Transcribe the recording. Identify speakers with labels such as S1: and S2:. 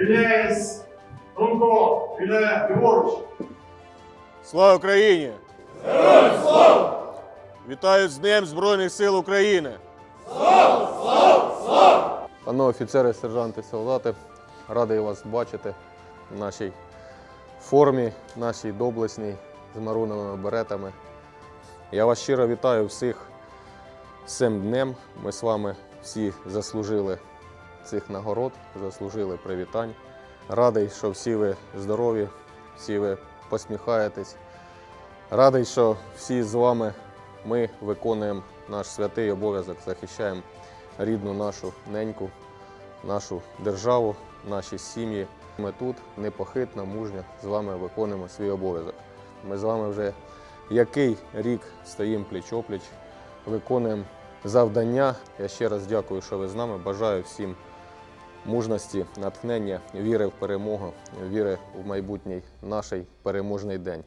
S1: Віляєс, Рунко, віляє ліворуч.
S2: Слава Україні! Героям слава! Вітаю з Днем Збройних сил України!
S3: Пане офіцери, сержанти, солдати, радий вас бачити в нашій формі, нашій доблесній з маруновими беретами. Я вас щиро вітаю всіх з цим днем. Ми з вами всі заслужили цих нагород, заслужили привітань. Радий, що всі ви здорові, всі ви посміхаєтесь. Радий, що всі з вами ми виконуємо наш святий обов'язок, захищаємо рідну нашу неньку, нашу державу, наші сім'ї. Ми тут непохитно, мужньо з вами виконуємо свій обов'язок. Ми з вами вже який рік стоїмо пліч-опліч, виконуємо завдання. Я ще раз дякую, що ви з нами. Бажаю всім мужності, натхнення, віри в перемогу, віри в майбутній наш переможний день.